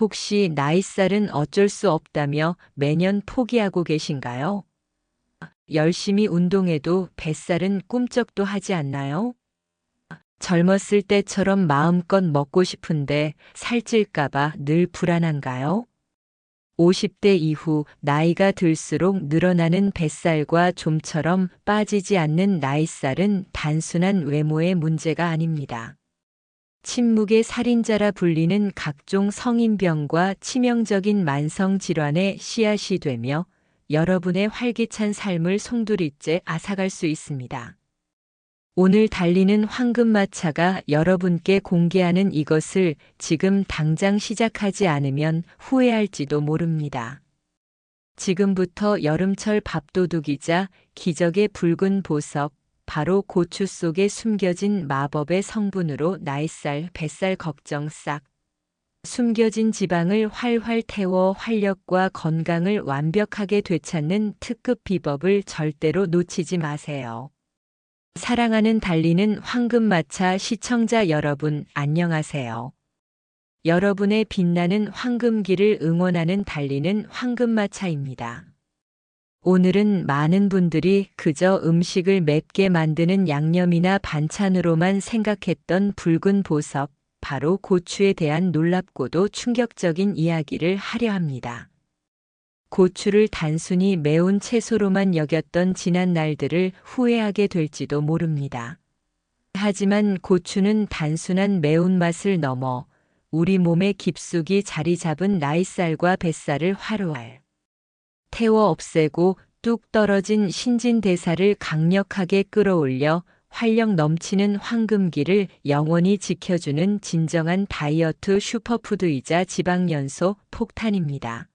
혹시 나이살은 어쩔 수 없다며 매년 포기하고 계신가요? 열심히 운동해도 뱃살은 꿈쩍도 하지 않나요? 젊었을 때처럼 마음껏 먹고 싶은데 살찔까봐 늘 불안한가요? 50대 이후 나이가 들수록 늘어나는 뱃살과 좀처럼 빠지지 않는 나이살은 단순한 외모의 문제가 아닙니다. 침묵의 살인자라 불리는 각종 성인병과 치명적인 만성 질환의 씨앗이 되며 여러분의 활기찬 삶을 송두리째 앗아갈 수 있습니다. 오늘 달리는 황금마차가 여러분께 공개하는 이것을 지금 당장 시작하지 않으면 후회할지도 모릅니다. 지금부터 여름철 밥도둑이자 기적의 붉은 보석, 바로 고추 속에 숨겨진 마법의 성분으로 나이살, 뱃살 걱정 싹. 숨겨진 지방을 활활 태워 활력과 건강을 완벽하게 되찾는 특급 비법을 절대로 놓치지 마세요. 사랑하는 달리는 황금마차 시청자 여러분, 안녕하세요. 여러분의 빛나는 황금기를 응원하는 달리는 황금마차입니다. 오늘은 많은 분들이 그저 음식을 맵게 만드는 양념이나 반찬으로만 생각했던 붉은 보석, 바로 고추에 대한 놀랍고도 충격적인 이야기를 하려 합니다. 고추를 단순히 매운 채소로만 여겼던 지난 날들을 후회하게 될지도 모릅니다. 하지만 고추는 단순한 매운맛을 넘어 우리 몸의 깊숙이 자리 잡은 나이살과 뱃살을 화로할 태워 없애고 뚝 떨어진 신진대사를 강력하게 끌어올려 활력 넘치는 황금기를 영원히 지켜주는 진정한 다이어트 슈퍼푸드이자 지방연소 폭탄입니다.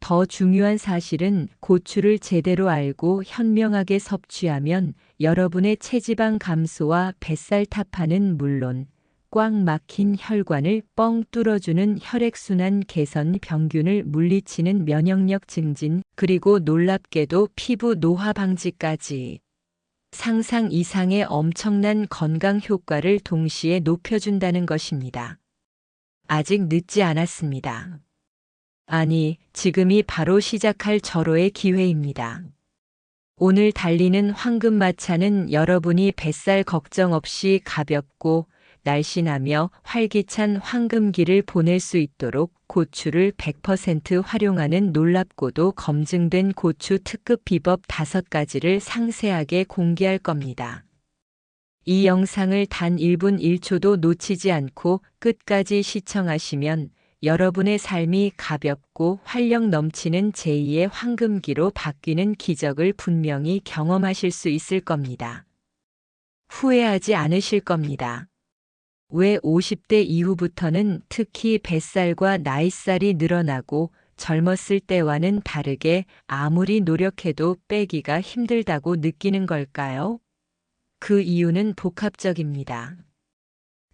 더 중요한 사실은 고추를 제대로 알고 현명하게 섭취하면 여러분의 체지방 감소와 뱃살 타파는 물론 꽉 막힌 혈관을 뻥 뚫어주는 혈액순환 개선 병균을 물리치는 면역력 증진 그리고 놀랍게도 피부 노화 방지까지 상상 이상의 엄청난 건강 효과를 동시에 높여준다는 것입니다. 아직 늦지 않았습니다. 아니, 지금이 바로 시작할 절호의 기회입니다. 오늘 달리는 황금 마차는 여러분이 뱃살 걱정 없이 가볍고 날씬하며 활기찬 황금기를 보낼 수 있도록 고추를 100% 활용하는 놀랍고도 검증된 고추 특급 비법 5가지를 상세하게 공개할 겁니다. 이 영상을 단 1분 1초도 놓치지 않고 끝까지 시청하시면 여러분의 삶이 가볍고 활력 넘치는 제2의 황금기로 바뀌는 기적을 분명히 경험하실 수 있을 겁니다. 후회하지 않으실 겁니다. 왜 50대 이후부터는 특히 뱃살과 나이살이 늘어나고 젊었을 때와는 다르게 아무리 노력해도 빼기가 힘들다고 느끼는 걸까요? 그 이유는 복합적입니다.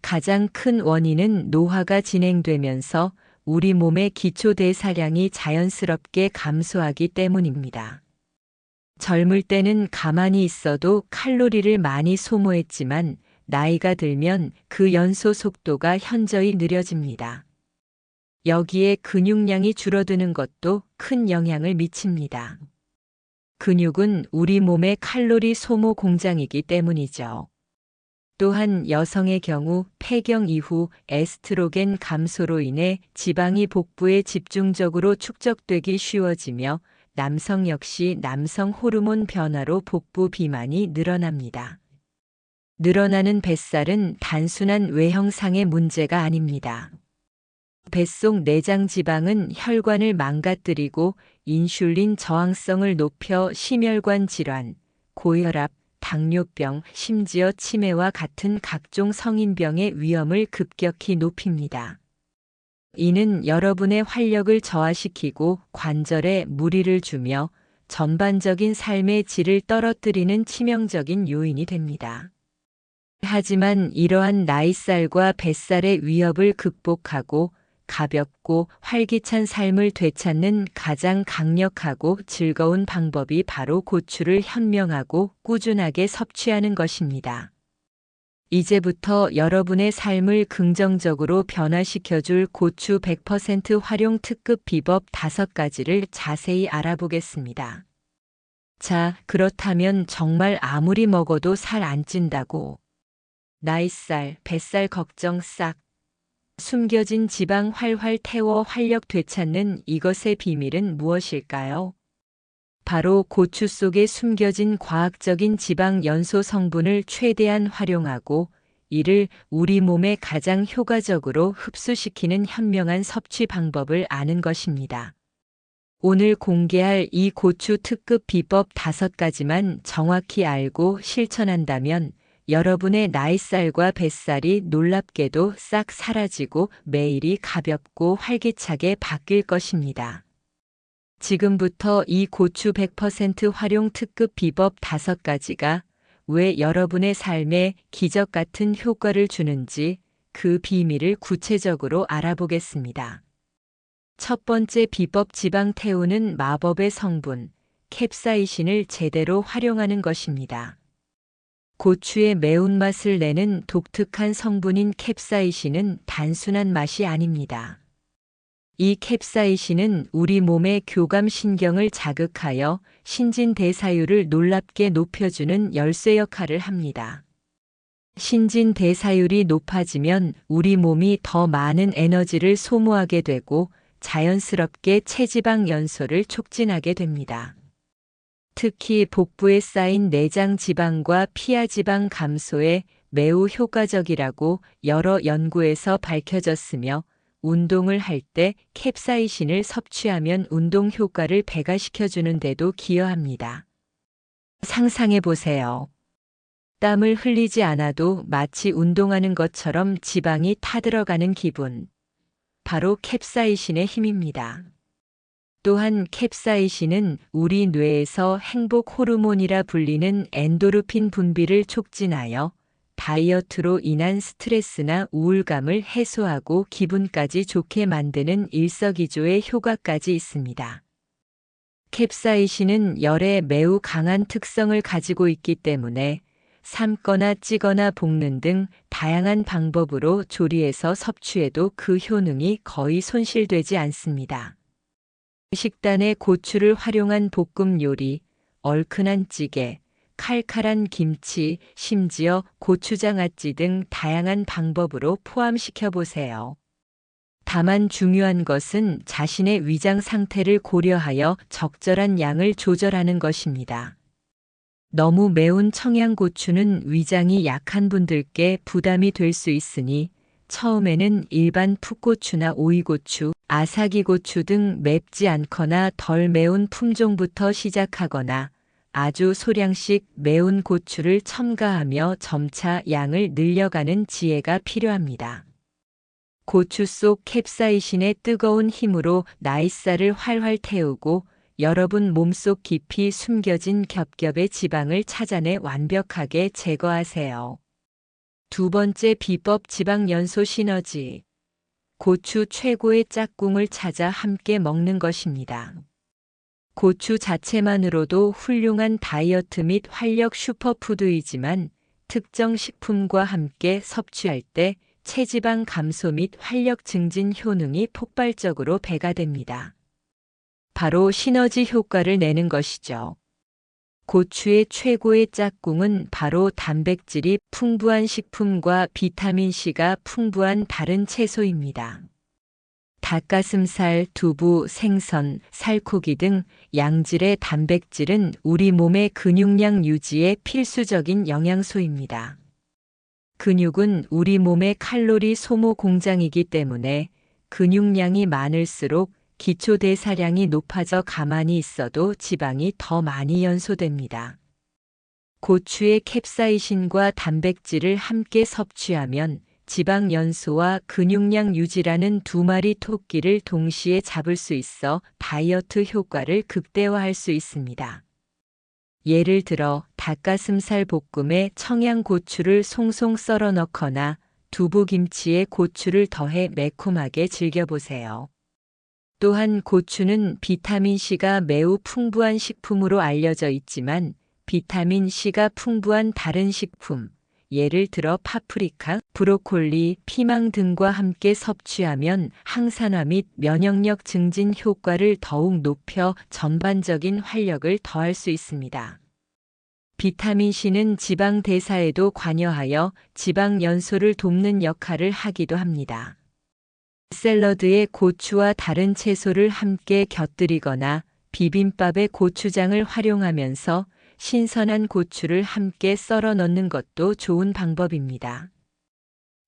가장 큰 원인은 노화가 진행되면서 우리 몸의 기초 대사량이 자연스럽게 감소하기 때문입니다. 젊을 때는 가만히 있어도 칼로리를 많이 소모했지만 나이가 들면 그 연소 속도가 현저히 느려집니다. 여기에 근육량이 줄어드는 것도 큰 영향을 미칩니다. 근육은 우리 몸의 칼로리 소모 공장이기 때문이죠. 또한 여성의 경우 폐경 이후 에스트로겐 감소로 인해 지방이 복부에 집중적으로 축적되기 쉬워지며 남성 역시 남성 호르몬 변화로 복부 비만이 늘어납니다. 늘어나는 뱃살은 단순한 외형상의 문제가 아닙니다. 뱃속 내장 지방은 혈관을 망가뜨리고 인슐린 저항성을 높여 심혈관 질환, 고혈압, 당뇨병, 심지어 치매와 같은 각종 성인병의 위험을 급격히 높입니다. 이는 여러분의 활력을 저하시키고 관절에 무리를 주며 전반적인 삶의 질을 떨어뜨리는 치명적인 요인이 됩니다. 하지만 이러한 나이살과 뱃살의 위협을 극복하고 가볍고 활기찬 삶을 되찾는 가장 강력하고 즐거운 방법이 바로 고추를 현명하고 꾸준하게 섭취하는 것입니다. 이제부터 여러분의 삶을 긍정적으로 변화시켜줄 고추 100% 활용 특급 비법 5가지를 자세히 알아보겠습니다. 자, 그렇다면 정말 아무리 먹어도 살 안 찐다고. 나이살, 뱃살 걱정 싹. 숨겨진 지방 활활 태워 활력 되찾는 이것의 비밀은 무엇일까요? 바로 고추 속에 숨겨진 과학적인 지방 연소 성분을 최대한 활용하고 이를 우리 몸에 가장 효과적으로 흡수시키는 현명한 섭취 방법을 아는 것입니다. 오늘 공개할 이 고추 특급 비법 다섯 가지만 정확히 알고 실천한다면 여러분의 나이살과 뱃살이 놀랍게도 싹 사라지고 매일이 가볍고 활기차게 바뀔 것입니다. 지금부터 이 고추 100% 활용 특급 비법 다섯 가지가 왜 여러분의 삶에 기적 같은 효과를 주는지 그 비밀을 구체적으로 알아보겠습니다. 첫 번째 비법 지방 태우는 마법의 성분, 캡사이신을 제대로 활용하는 것입니다. 고추의 매운맛을 내는 독특한 성분인 캡사이신은 단순한 맛이 아닙니다. 이 캡사이신은 우리 몸의 교감신경을 자극하여 신진대사율을 놀랍게 높여주는 열쇠 역할을 합니다. 신진대사율이 높아지면 우리 몸이 더 많은 에너지를 소모하게 되고 자연스럽게 체지방 연소를 촉진하게 됩니다. 특히 복부에 쌓인 내장 지방과 피하 지방 감소에 매우 효과적이라고 여러 연구에서 밝혀졌으며 운동을 할 때 캡사이신을 섭취하면 운동 효과를 배가시켜주는 데도 기여합니다. 상상해 보세요. 땀을 흘리지 않아도 마치 운동하는 것처럼 지방이 타들어가는 기분. 바로 캡사이신의 힘입니다. 또한 캡사이신은 우리 뇌에서 행복 호르몬이라 불리는 엔도르핀 분비를 촉진하여 다이어트로 인한 스트레스나 우울감을 해소하고 기분까지 좋게 만드는 일석이조의 효과까지 있습니다. 캡사이신은 열에 매우 강한 특성을 가지고 있기 때문에 삶거나 찌거나 볶는 등 다양한 방법으로 조리해서 섭취해도 그 효능이 거의 손실되지 않습니다. 식단에 고추를 활용한 볶음 요리, 얼큰한 찌개, 칼칼한 김치, 심지어 고추장아찌 등 다양한 방법으로 포함시켜 보세요. 다만 중요한 것은 자신의 위장 상태를 고려하여 적절한 양을 조절하는 것입니다. 너무 매운 청양고추는 위장이 약한 분들께 부담이 될 수 있으니 처음에는 일반 풋고추나 오이고추, 아사기고추 등 맵지 않거나 덜 매운 품종부터 시작하거나 아주 소량씩 매운 고추를 첨가하며 점차 양을 늘려가는 지혜가 필요합니다. 고추 속 캡사이신의 뜨거운 힘으로 나이살을 활활 태우고 여러분 몸속 깊이 숨겨진 겹겹의 지방을 찾아내 완벽하게 제거하세요. 두 번째 비법 지방 연소 시너지. 고추 최고의 짝꿍을 찾아 함께 먹는 것입니다. 고추 자체만으로도 훌륭한 다이어트 및 활력 슈퍼푸드이지만 특정 식품과 함께 섭취할 때 체지방 감소 및 활력 증진 효능이 폭발적으로 배가 됩니다. 바로 시너지 효과를 내는 것이죠. 고추의 최고의 짝꿍은 바로 단백질이 풍부한 식품과 비타민C가 풍부한 다른 채소입니다. 닭가슴살, 두부, 생선, 살코기 등 양질의 단백질은 우리 몸의 근육량 유지에 필수적인 영양소입니다. 근육은 우리 몸의 칼로리 소모 공장이기 때문에 근육량이 많을수록 기초 대사량이 높아져 가만히 있어도 지방이 더 많이 연소됩니다. 고추의 캡사이신과 단백질을 함께 섭취하면 지방 연소와 근육량 유지라는 두 마리 토끼를 동시에 잡을 수 있어 다이어트 효과를 극대화할 수 있습니다. 예를 들어 닭가슴살 볶음에 청양고추를 송송 썰어 넣거나 두부김치에 고추를 더해 매콤하게 즐겨보세요. 또한 고추는 비타민C가 매우 풍부한 식품으로 알려져 있지만 비타민C가 풍부한 다른 식품, 예를 들어 파프리카, 브로콜리, 피망 등과 함께 섭취하면 항산화 및 면역력 증진 효과를 더욱 높여 전반적인 활력을 더할 수 있습니다. 비타민 C는 지방 대사에도 관여하여 지방 연소를 돕는 역할을 하기도 합니다. 샐러드에 고추와 다른 채소를 함께 곁들이거나 비빔밥에 고추장을 활용하면서 신선한 고추를 함께 썰어 넣는 것도 좋은 방법입니다.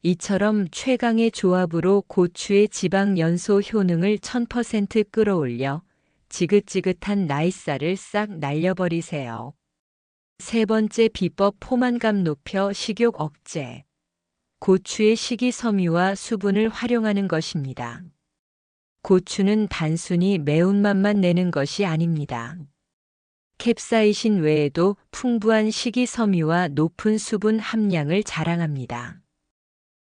이처럼 최강의 조합으로 고추의 지방 연소 효능을 1000% 끌어올려 지긋지긋한 나이살을 싹 날려버리세요. 세 번째 비법 포만감 높여 식욕 억제. 고추의 식이섬유와 수분을 활용하는 것입니다. 고추는 단순히 매운맛만 내는 것이 아닙니다. 캡사이신 외에도 풍부한 식이섬유와 높은 수분 함량을 자랑합니다.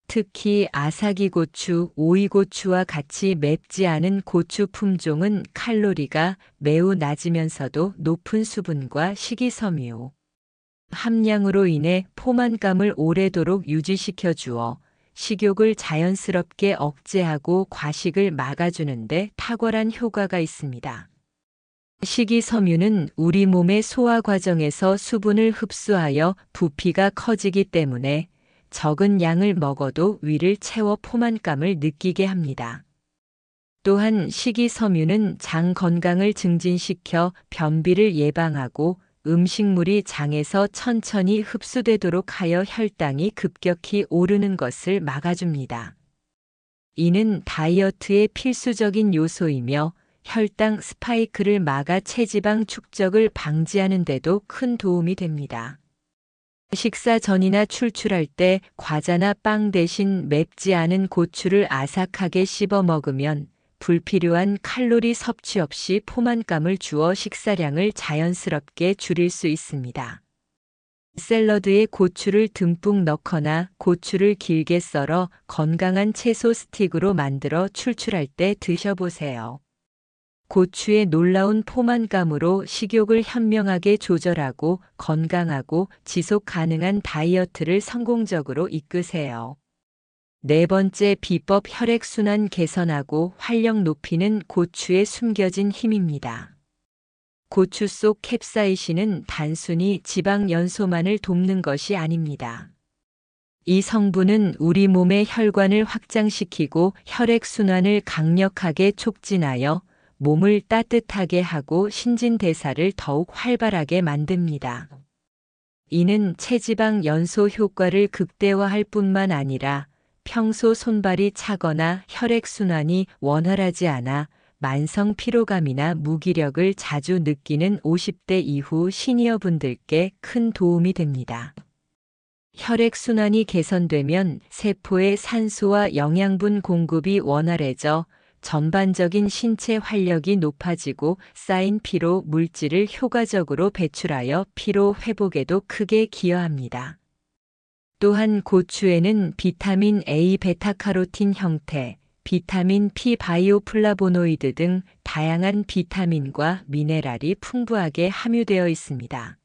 특히 아사기 고추, 오이 고추와 같이 맵지 않은 고추 품종은 칼로리가 매우 낮으면서도 높은 수분과 식이섬유 함량으로 인해 포만감을 오래도록 유지시켜 주어 식욕을 자연스럽게 억제하고 과식을 막아주는데 탁월한 효과가 있습니다. 식이섬유는 우리 몸의 소화 과정에서 수분을 흡수하여 부피가 커지기 때문에 적은 양을 먹어도 위를 채워 포만감을 느끼게 합니다. 또한 식이섬유는 장 건강을 증진시켜 변비를 예방하고 음식물이 장에서 천천히 흡수되도록 하여 혈당이 급격히 오르는 것을 막아줍니다. 이는 다이어트의 필수적인 요소이며 혈당 스파이크를 막아 체지방 축적을 방지하는 데도 큰 도움이 됩니다. 식사 전이나 출출할 때 과자나 빵 대신 맵지 않은 고추를 아삭하게 씹어 먹으면 불필요한 칼로리 섭취 없이 포만감을 주어 식사량을 자연스럽게 줄일 수 있습니다. 샐러드에 고추를 듬뿍 넣거나 고추를 길게 썰어 건강한 채소 스틱으로 만들어 출출할 때 드셔보세요. 고추의 놀라운 포만감으로 식욕을 현명하게 조절하고 건강하고 지속 가능한 다이어트를 성공적으로 이끄세요. 네 번째 비법 혈액순환 개선하고 활력 높이는 고추의 숨겨진 힘입니다. 고추 속 캡사이신은 단순히 지방 연소만을 돕는 것이 아닙니다. 이 성분은 우리 몸의 혈관을 확장시키고 혈액순환을 강력하게 촉진하여 몸을 따뜻하게 하고 신진대사를 더욱 활발하게 만듭니다. 이는 체지방 연소 효과를 극대화할 뿐만 아니라 평소 손발이 차거나 혈액순환이 원활하지 않아 만성 피로감이나 무기력을 자주 느끼는 50대 이후 시니어 분들께 큰 도움이 됩니다. 혈액순환이 개선되면 세포의 산소와 영양분 공급이 원활해져 전반적인 신체 활력이 높아지고 쌓인 피로 물질을 효과적으로 배출하여 피로 회복에도 크게 기여합니다. 또한 고추에는 비타민 A 베타카로틴 형태, 비타민 P 바이오플라보노이드 등 다양한 비타민과 미네랄이 풍부하게 함유되어 있습니다.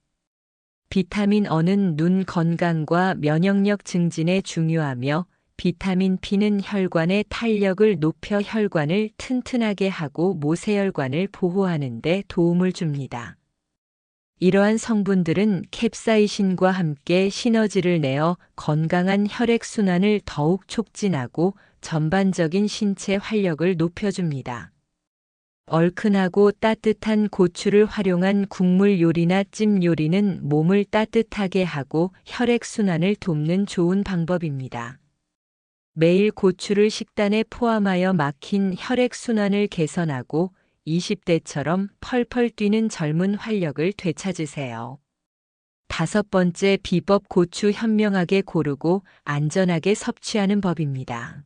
비타민 어는 눈 건강과 면역력 증진에 중요하며 비타민 P는 혈관의 탄력을 높여 혈관을 튼튼하게 하고 모세혈관을 보호하는 데 도움을 줍니다. 이러한 성분들은 캡사이신과 함께 시너지를 내어 건강한 혈액순환을 더욱 촉진하고 전반적인 신체 활력을 높여줍니다. 얼큰하고 따뜻한 고추를 활용한 국물 요리나 찜 요리는 몸을 따뜻하게 하고 혈액순환을 돕는 좋은 방법입니다. 매일 고추를 식단에 포함하여 막힌 혈액순환을 개선하고 20대처럼 펄펄 뛰는 젊은 활력을 되찾으세요. 다섯 번째 비법 고추 현명하게 고르고 안전하게 섭취하는 법입니다.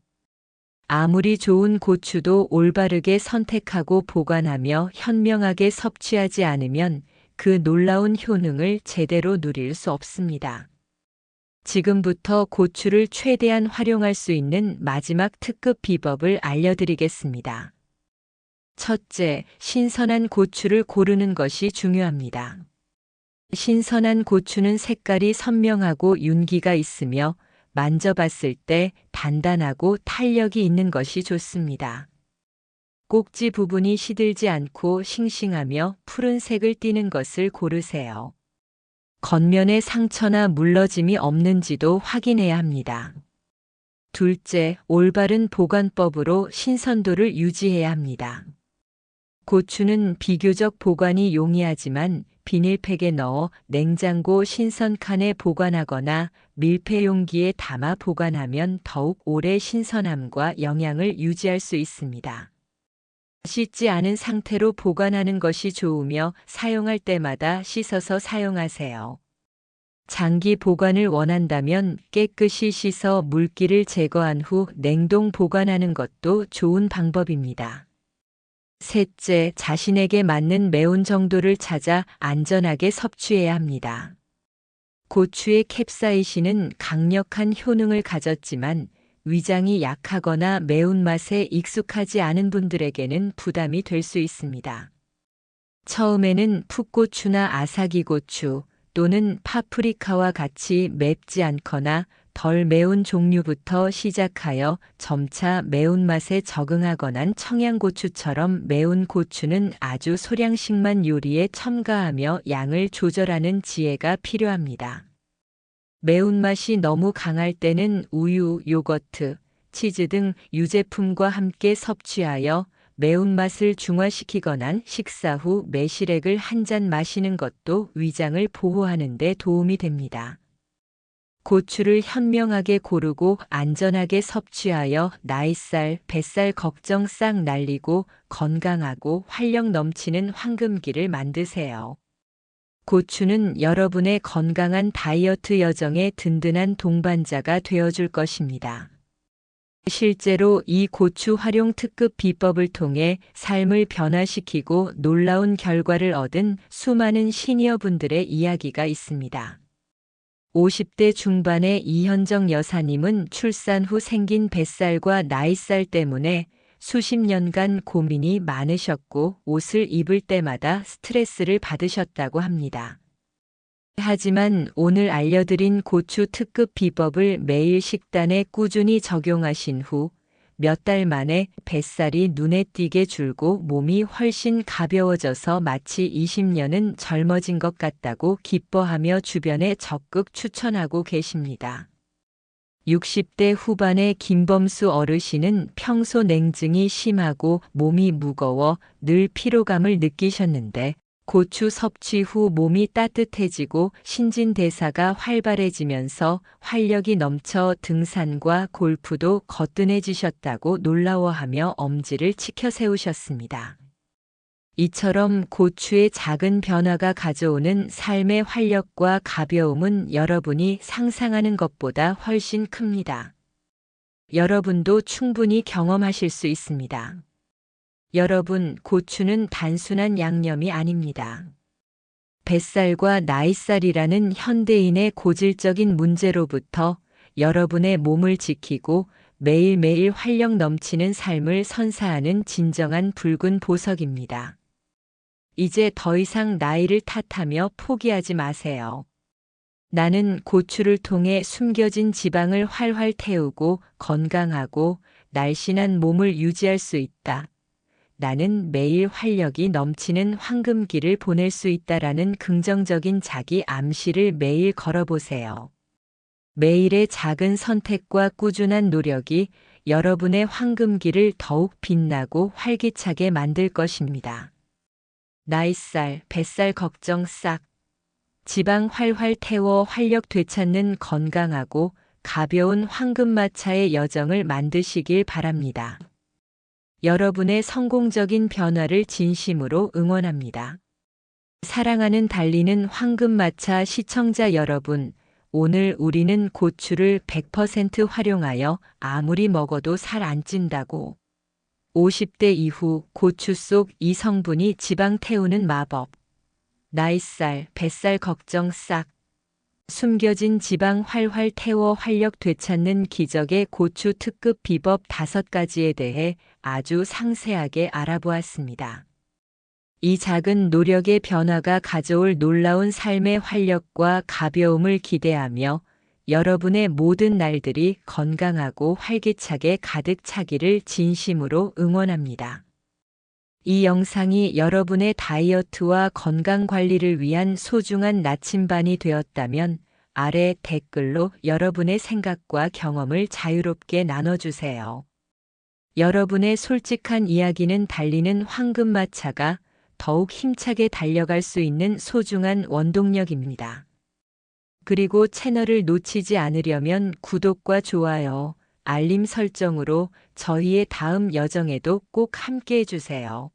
아무리 좋은 고추도 올바르게 선택하고 보관하며 현명하게 섭취하지 않으면 그 놀라운 효능을 제대로 누릴 수 없습니다. 지금부터 고추를 최대한 활용할 수 있는 마지막 특급 비법을 알려드리겠습니다. 첫째, 신선한 고추를 고르는 것이 중요합니다. 신선한 고추는 색깔이 선명하고 윤기가 있으며 만져봤을 때 단단하고 탄력이 있는 것이 좋습니다. 꼭지 부분이 시들지 않고 싱싱하며 푸른색을 띠는 것을 고르세요. 겉면에 상처나 물러짐이 없는지도 확인해야 합니다. 둘째, 올바른 보관법으로 신선도를 유지해야 합니다. 고추는 비교적 보관이 용이하지만 비닐팩에 넣어 냉장고 신선칸에 보관하거나 밀폐 용기에 담아 보관하면 더욱 오래 신선함과 영양을 유지할 수 있습니다. 씻지 않은 상태로 보관하는 것이 좋으며 사용할 때마다 씻어서 사용하세요. 장기 보관을 원한다면 깨끗이 씻어 물기를 제거한 후 냉동 보관하는 것도 좋은 방법입니다. 셋째, 자신에게 맞는 매운 정도를 찾아 안전하게 섭취해야 합니다. 고추의 캡사이신은 강력한 효능을 가졌지만 위장이 약하거나 매운맛에 익숙하지 않은 분들에게는 부담이 될 수 있습니다. 처음에는 풋고추나 아사기고추 또는 파프리카와 같이 맵지 않거나 덜 매운 종류부터 시작하여 점차 매운맛에 적응하거나 청양고추처럼 매운 고추는 아주 소량씩만 요리에 첨가하며 양을 조절하는 지혜가 필요합니다. 매운맛이 너무 강할 때는 우유, 요거트, 치즈 등 유제품과 함께 섭취하여 매운맛을 중화시키거나 식사 후 매실액을 한 잔 마시는 것도 위장을 보호하는 데 도움이 됩니다. 고추를 현명하게 고르고 안전하게 섭취하여 나이살, 뱃살 걱정 싹 날리고 건강하고 활력 넘치는 황금기를 만드세요. 고추는 여러분의 건강한 다이어트 여정의 든든한 동반자가 되어줄 것입니다. 실제로 이 고추 활용 특급 비법을 통해 삶을 변화시키고 놀라운 결과를 얻은 수많은 시니어분들의 이야기가 있습니다. 50대 중반의 이현정 여사님은 출산 후 생긴 뱃살과 나이살 때문에 수십 년간 고민이 많으셨고 옷을 입을 때마다 스트레스를 받으셨다고 합니다. 하지만 오늘 알려드린 고추 특급 비법을 매일 식단에 꾸준히 적용하신 후 몇 달 만에 뱃살이 눈에 띄게 줄고 몸이 훨씬 가벼워져서 마치 20년은 젊어진 것 같다고 기뻐하며 주변에 적극 추천하고 계십니다. 60대 후반의 김범수 어르신은 평소 냉증이 심하고 몸이 무거워 늘 피로감을 느끼셨는데 고추 섭취 후 몸이 따뜻해지고 신진대사가 활발해지면서 활력이 넘쳐 등산과 골프도 거뜬해지셨다고 놀라워하며 엄지를 치켜 세우셨습니다. 이처럼 고추의 작은 변화가 가져오는 삶의 활력과 가벼움은 여러분이 상상하는 것보다 훨씬 큽니다. 여러분도 충분히 경험하실 수 있습니다. 여러분, 고추는 단순한 양념이 아닙니다. 뱃살과 나이살이라는 현대인의 고질적인 문제로부터 여러분의 몸을 지키고 매일매일 활력 넘치는 삶을 선사하는 진정한 붉은 보석입니다. 이제 더 이상 나이를 탓하며 포기하지 마세요. 나는 고추를 통해 숨겨진 지방을 활활 태우고 건강하고 날씬한 몸을 유지할 수 있다. 나는 매일 활력이 넘치는 황금기를 보낼 수 있다라는 긍정적인 자기 암시를 매일 걸어보세요. 매일의 작은 선택과 꾸준한 노력이 여러분의 황금기를 더욱 빛나고 활기차게 만들 것입니다. 나이살, 뱃살 걱정 싹. 지방 활활 태워 활력 되찾는 건강하고 가벼운 황금마차의 여정을 만드시길 바랍니다. 여러분의 성공적인 변화를 진심으로 응원합니다. 사랑하는 달리는 황금마차 시청자 여러분, 오늘 우리는 고추를 100% 활용하여 아무리 먹어도 살 안 찐다고. 50대 이후 고추 속 이 성분이 지방 태우는 마법. 나이살, 뱃살 걱정 싹. 숨겨진 지방 활활 태워 활력 되찾는 기적의 고추 특급 비법 다섯 가지에 대해 아주 상세하게 알아보았습니다. 이 작은 노력의 변화가 가져올 놀라운 삶의 활력과 가벼움을 기대하며 여러분의 모든 날들이 건강하고 활기차게 가득 차기를 진심으로 응원합니다. 이 영상이 여러분의 다이어트와 건강 관리를 위한 소중한 나침반이 되었다면 아래 댓글로 여러분의 생각과 경험을 자유롭게 나눠주세요. 여러분의 솔직한 이야기는 달리는 황금마차가 더욱 힘차게 달려갈 수 있는 소중한 원동력입니다. 그리고 채널을 놓치지 않으려면 구독과 좋아요, 알림 설정으로 저희의 다음 여정에도 꼭 함께 해주세요.